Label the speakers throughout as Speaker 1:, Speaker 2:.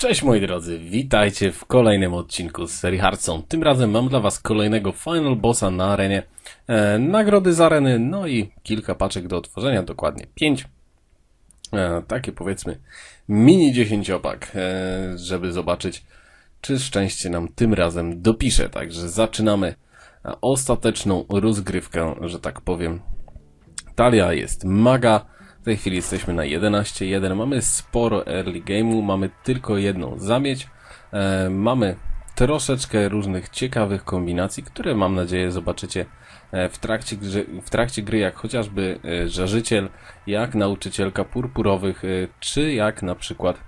Speaker 1: Cześć moi drodzy, witajcie w kolejnym odcinku z serii Hearthstone. Tym razem mam dla was kolejnego Final Bossa na arenie, e, nagrody z areny, no i kilka paczek do otworzenia, dokładnie 5. E, takie powiedzmy mini dziesięciopak, e, żeby zobaczyć czy szczęście nam tym razem dopisze. Także zaczynamy ostateczną rozgrywkę, że tak powiem. Talia jest maga. W tej chwili jesteśmy na 11-1. Mamy sporo early game'u, mamy tylko jedną zamieć. E, mamy troszeczkę różnych ciekawych kombinacji, które mam nadzieję zobaczycie e, w trakcie, gry, w trakcie gry, jak chociażby e, żarzyciel, jak nauczycielka purpurowych, e, czy jak na przykład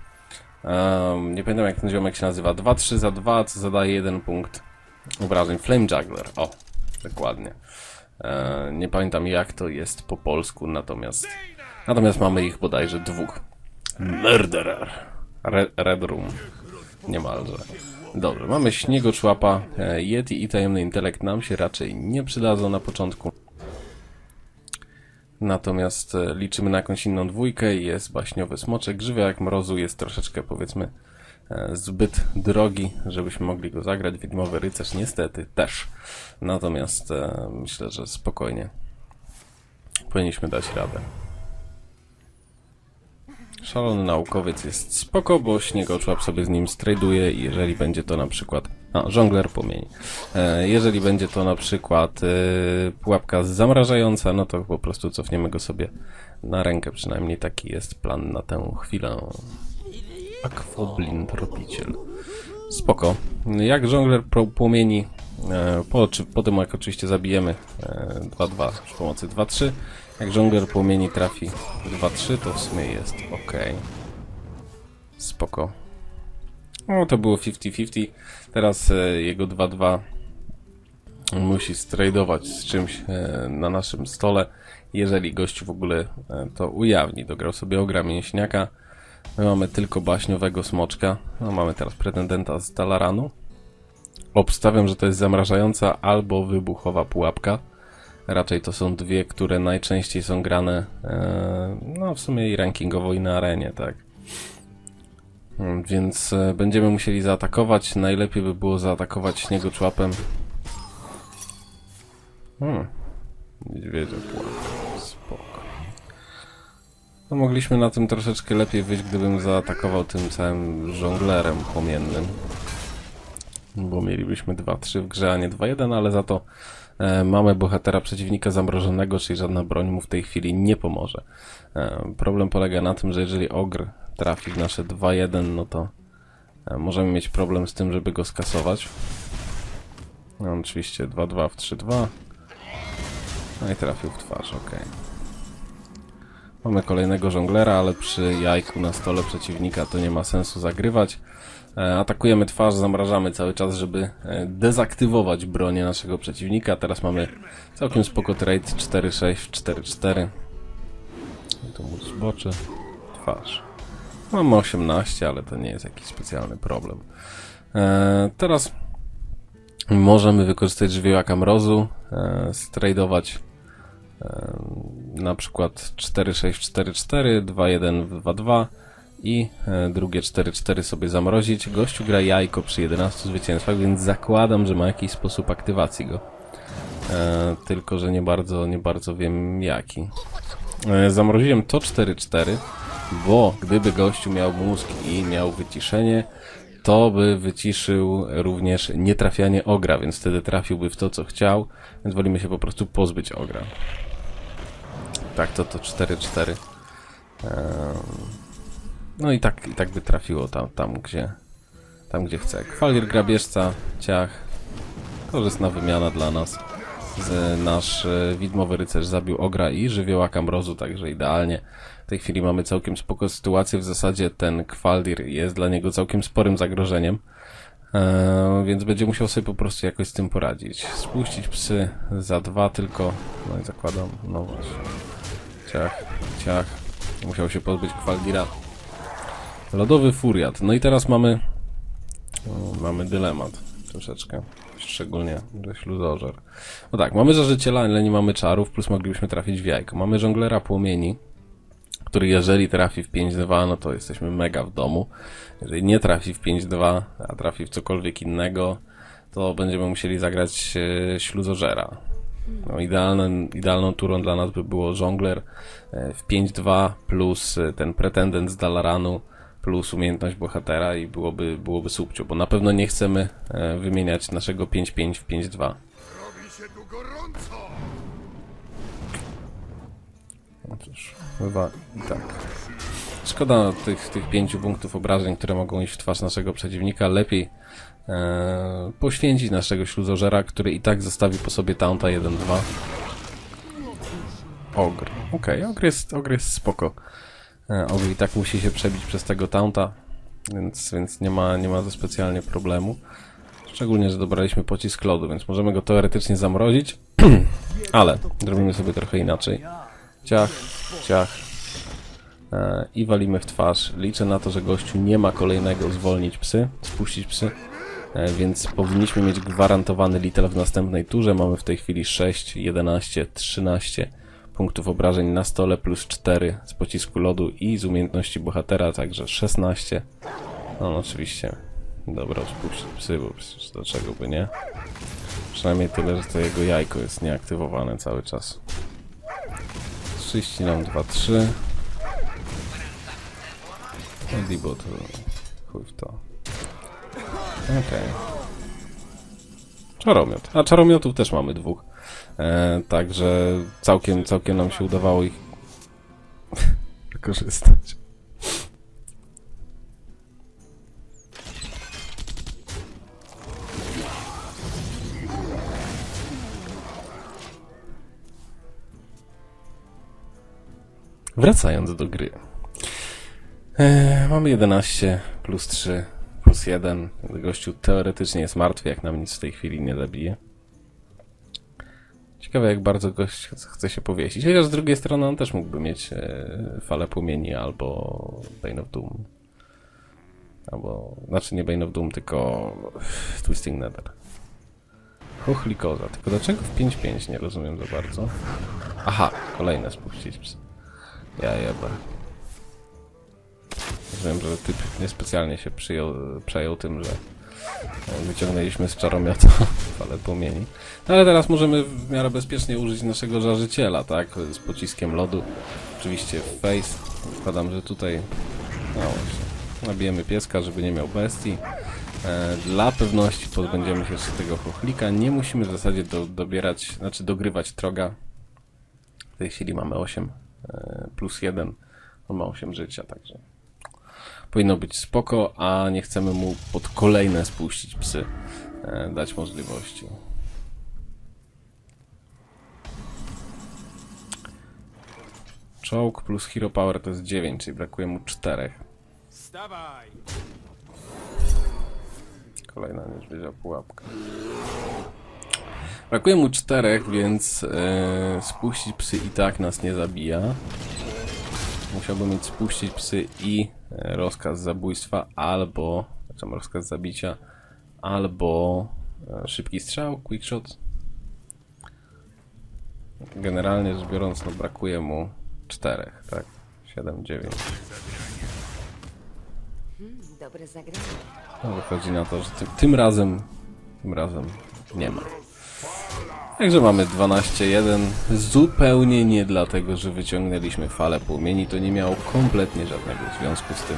Speaker 1: um, nie pamiętam jak ten ziomek się nazywa, 2-3 za 2, co zadaje jeden punkt obrażeń. Flame Juggler, o, dokładnie. E, nie pamiętam jak to jest po polsku, natomiast natomiast mamy ich bodajże dwóch. Murderer. Red, Room. Niemalże. Dobrze, mamy śniegoczłapa, e, Yeti i tajemny intelekt nam się raczej nie przydadzą na początku. Natomiast e, liczymy na jakąś inną dwójkę. Jest baśniowy smoczek. Jak mrozu jest troszeczkę powiedzmy e, zbyt drogi, żebyśmy mogli go zagrać. Widmowy rycerz niestety też. Natomiast myślę, że spokojnie powinniśmy dać radę. Szalony naukowiec jest spoko, bo śniegoczłap sobie z nim straduje jeżeli będzie to na przykład... A, żongler płomieni. E, jeżeli będzie to na przykład e, pułapka zamrażająca, no to po prostu cofniemy go sobie na rękę, przynajmniej taki jest plan na tę chwilę. Akwoblin tropiciel. Spoko. Jak żongler płomieni, po, czy, po tym jak oczywiście zabijemy e, 2-2 przy pomocy 2-3, jak żongler płomieni trafi 2-3, to w sumie jest ok. Spoko. No to było 50-50. Teraz e, jego 2-2 musi stradować z czymś e, na naszym stole. Jeżeli gość w ogóle e, to ujawni, dograł sobie ogra mięśniaka. My mamy tylko baśniowego smoczka. No, mamy teraz pretendenta z Dalaranu. Obstawiam, że to jest zamrażająca albo wybuchowa pułapka. Raczej to są dwie, które najczęściej są grane, e, no w sumie i rankingowo i na arenie, tak. Mm, Więc e, będziemy musieli zaatakować. Najlepiej by było zaatakować śniegoczłapem. Hmm. Niedźwiedzia pułapka. Spoko. No mogliśmy na tym troszeczkę lepiej wyjść, gdybym zaatakował tym całym żonglerem płomiennym. Bo mielibyśmy 2-3 w grze, a nie 2-1, ale za to e, mamy bohatera przeciwnika zamrożonego, czyli żadna broń mu w tej chwili nie pomoże. E, problem polega na tym, że jeżeli ogr trafi w nasze 2-1, no to e, możemy mieć problem z tym, żeby go skasować. No, oczywiście 2-2 w 3-2. No i trafił w twarz, ok. Mamy kolejnego żonglera, ale przy jajku na stole przeciwnika to nie ma sensu zagrywać. E, atakujemy twarz, zamrażamy cały czas, żeby e, dezaktywować bronię naszego przeciwnika. Teraz mamy całkiem spoko trade 4-6 w 4-4. Tu mu zboczy. Twarz. Mamy 18, ale to nie jest jakiś specjalny problem. E, teraz możemy wykorzystać żywiołaka mrozu, e, na przykład 4-6-4-4, 2-1-2-2 i e, drugie 4-4 sobie zamrozić. Gościu gra jajko przy 11 zwycięstwach, więc zakładam, że ma jakiś sposób aktywacji go. E, tylko, że nie bardzo, nie bardzo wiem jaki. E, zamroziłem to 4-4, bo gdyby gościu miał mózg i miał wyciszenie, to by wyciszył również nietrafianie ogra, więc wtedy trafiłby w to, co chciał, więc wolimy się po prostu pozbyć ogra. Tak, to to 4-4. Ehm, No i tak, i tak by trafiło tam, tam gdzie, tam gdzie chce. Kwalir grabieżca, ciach. Korzystna wymiana dla nas. Z, nasz e, widmowy rycerz zabił ogra i żywiołaka mrozu, także idealnie. W tej chwili mamy całkiem spoko sytuację. W zasadzie ten Kwaldir jest dla niego całkiem sporym zagrożeniem. E, więc będzie musiał sobie po prostu jakoś z tym poradzić. Spuścić psy za dwa tylko. No i zakładam, no właśnie. Ciach, ciach. Musiał się pozbyć Kwaldira. Lodowy furiat. No i teraz mamy. Mamy dylemat troszeczkę. Szczególnie, że śluzożer. No tak, mamy żarzyciela, ale nie mamy czarów, plus moglibyśmy trafić w jajko. Mamy żonglera płomieni. który jeżeli trafi w 5-2, no to jesteśmy mega w domu. Jeżeli nie trafi w 5-2, a trafi w cokolwiek innego, to będziemy musieli zagrać e, śluzożera. No, idealnym, idealną turą dla nas by było żongler e, w 5-2 plus e, ten pretendent z Dalaranu plus umiejętność bohatera i byłoby, byłoby subcio, bo na pewno nie chcemy e, wymieniać naszego 5-5 w 5-2.
Speaker 2: Robi się tu gorąco!
Speaker 1: No cóż, bywa i tak. Szkoda tych, tych pięciu punktów obrażeń, które mogą iść w twarz naszego przeciwnika. Lepiej e, poświęcić naszego śluzożera, który i tak zostawi po sobie taunta 1-2. Ogr. Okej, ogr, jest, ogr jest spoko. E, ogr i tak musi się przebić przez tego taunta, więc, więc nie, ma, nie ma to specjalnie problemu. Szczególnie, że dobraliśmy pocisk lodu, więc możemy go teoretycznie zamrozić, ale zrobimy sobie trochę inaczej. Ciach, ciach. E, I walimy w twarz. Liczę na to, że gościu nie ma kolejnego zwolnić psy, spuścić psy. E, więc powinniśmy mieć gwarantowany litel w następnej turze. Mamy w tej chwili 6, 11, 13 punktów obrażeń na stole plus 4 z pocisku lodu i z umiejętności bohatera, także 16. No, oczywiście. Dobra, spuścić psy, bo przecież dlaczego by nie? Przynajmniej tyle, że to jego jajko jest nieaktywowane cały czas. 30 nam 2, 3. Dibo to chuj w to. Okej. Czaromiot. A czaromiotów też mamy dwóch. E, także całkiem, całkiem nam się udawało ich wykorzystać. Wracając do gry. E, mamy 11 plus 3 plus 1. Gościu teoretycznie jest martwy, jak nam nic w tej chwili nie zabije. Ciekawe, jak bardzo gość ch- chce się powiesić. Chociaż z drugiej strony on też mógłby mieć e, falę płomieni albo Bane of Doom. Albo, znaczy nie Bane of Doom, tylko Twisting Nether. Chochlikoza. Tylko dlaczego w 5-5 nie rozumiem za bardzo. Aha, kolejne spuścić psy. Ja jeba. Wiem, że typ niespecjalnie się przyjął, przejął tym, że wyciągnęliśmy z czaromiota falę płomieni. No ale teraz możemy w miarę bezpiecznie użyć naszego żarzyciela, tak? Z pociskiem lodu. Oczywiście w face. Wkładam, że tutaj no właśnie, nabijemy pieska, żeby nie miał bestii. E, Dla pewności pozbędziemy się jeszcze tego chochlika. Nie musimy w zasadzie do, dobierać, znaczy dogrywać troga. W tej chwili mamy 8 e, plus 1. On ma 8 życia, także powinno być spoko, a nie chcemy mu pod kolejne spuścić psy e, dać możliwości. Czołg plus Hero Power to jest 9, czyli brakuje mu 4.
Speaker 2: Stawaj!
Speaker 1: Kolejna niedźwiedzia pułapka. Brakuje mu 4, więc e, spuścić psy i tak nas nie zabija. Musiałbym mieć spuścić psy i e, rozkaz zabójstwa, albo, znaczy rozkaz zabicia, albo e, szybki strzał, quick shot. Generalnie rzecz biorąc, no brakuje mu 4, tak? 7, 9.
Speaker 3: Dobre zagranie.
Speaker 1: No, wychodzi na to, że tym, tym razem, tym razem nie ma. Także mamy 12-1. Zupełnie nie dlatego, że wyciągnęliśmy falę płomieni. To nie miało kompletnie żadnego związku z tym.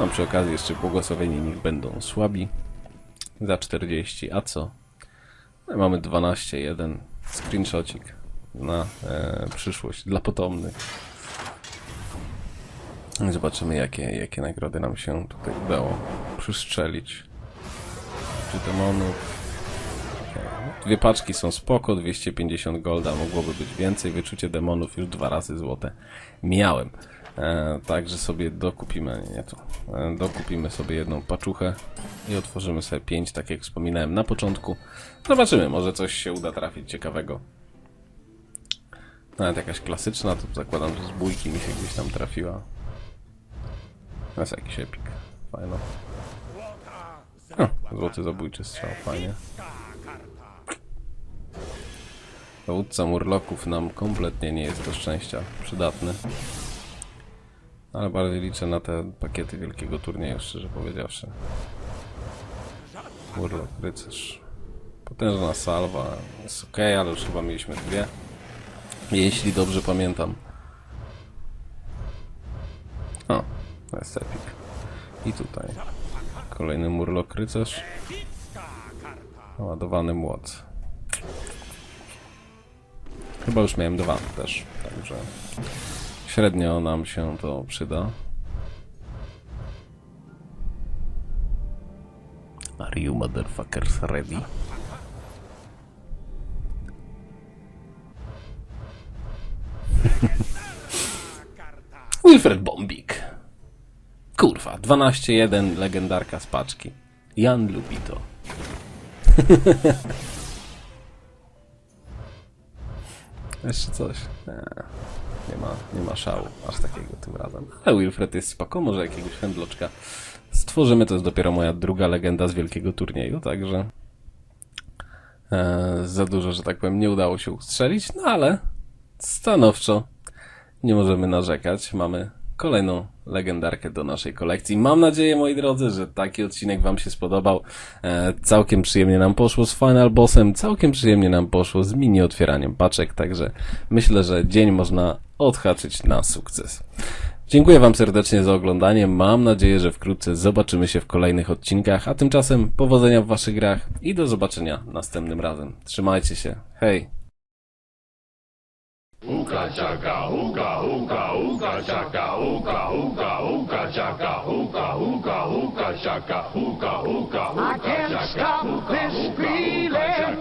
Speaker 1: Mam przy okazji jeszcze błogosławieni niech będą słabi. Za 40. A co? No, mamy 12-1. Screenshotик na e, przyszłość dla potomnych. Zobaczymy, jakie, jakie nagrody nam się tutaj udało przystrzelić. Czy demonów. Dwie paczki są spoko, 250 golda, mogłoby być więcej. Wyczucie demonów już dwa razy złote miałem. E, także sobie dokupimy, nie to, e, dokupimy sobie jedną paczuchę i otworzymy sobie pięć, tak jak wspominałem na początku. Zobaczymy, może coś się uda trafić ciekawego. Nawet jakaś klasyczna, to zakładam, że z bójki mi się gdzieś tam trafiła. To jest jakiś epik. Fajno. O, złoty zabójczy strzał, fajnie. Dowódca murloków nam kompletnie nie jest do szczęścia przydatny. Ale bardziej liczę na te pakiety wielkiego turnieju, szczerze powiedziawszy. Urlop, rycerz. Potężna salwa. Jest ok, ale już chyba mieliśmy dwie. Jeśli dobrze pamiętam. O, jest epic. I tutaj. Kolejny murlok rycerz. Ładowany młot. Chyba już miałem dwa też, także średnio nam się to przyda. Are you motherfuckers ready? Wilfred Bombik. Kurwa, 12-1 legendarka z paczki. Jan lubi to. Jeszcze coś. Nie, ma, nie ma szału aż takiego tym razem. Ale Wilfred jest spoko, może jakiegoś handloczka stworzymy. To jest dopiero moja druga legenda z wielkiego turnieju, także e, za dużo, że tak powiem, nie udało się ustrzelić, no ale stanowczo nie możemy narzekać. Mamy kolejną legendarkę do naszej kolekcji. Mam nadzieję, moi drodzy, że taki odcinek Wam się spodobał. E, całkiem przyjemnie nam poszło z Final Bossem, całkiem przyjemnie nam poszło z mini otwieraniem paczek, także myślę, że dzień można odhaczyć na sukces. Dziękuję Wam serdecznie za oglądanie. Mam nadzieję, że wkrótce zobaczymy się w kolejnych odcinkach, a tymczasem powodzenia w Waszych grach i do zobaczenia następnym razem. Trzymajcie się. Hej!
Speaker 3: Uka chaka, hookah shaka hookah hookah hookah shaka hookah hookah hookah shaka hookah hookah hookah shaka.
Speaker 4: I can't stop this feeling.